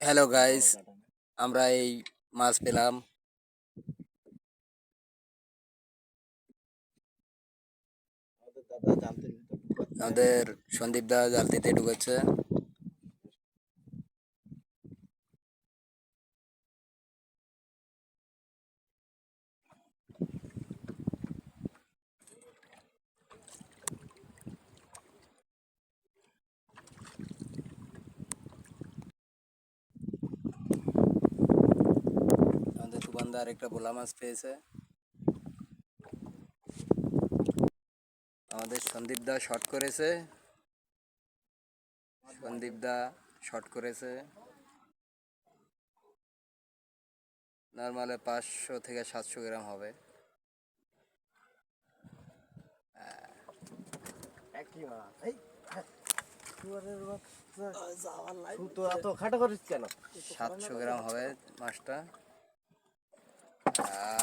Hello guys আমরা এই মাছ পেলাম। আমাদের সন্দীপ দা জাল দিতে ঢুকেছে। সুবানদার একটা বোলা মাছ পেয়েছে। আমাদের সন্দীপ দা শট করেছে। সন্দীপ দা শট করেছে। নর্মালে পাঁচশো থেকে সাতশো গ্রাম হবে। করিস কেন? সাতশো গ্রাম হবে মাছটা। Ah.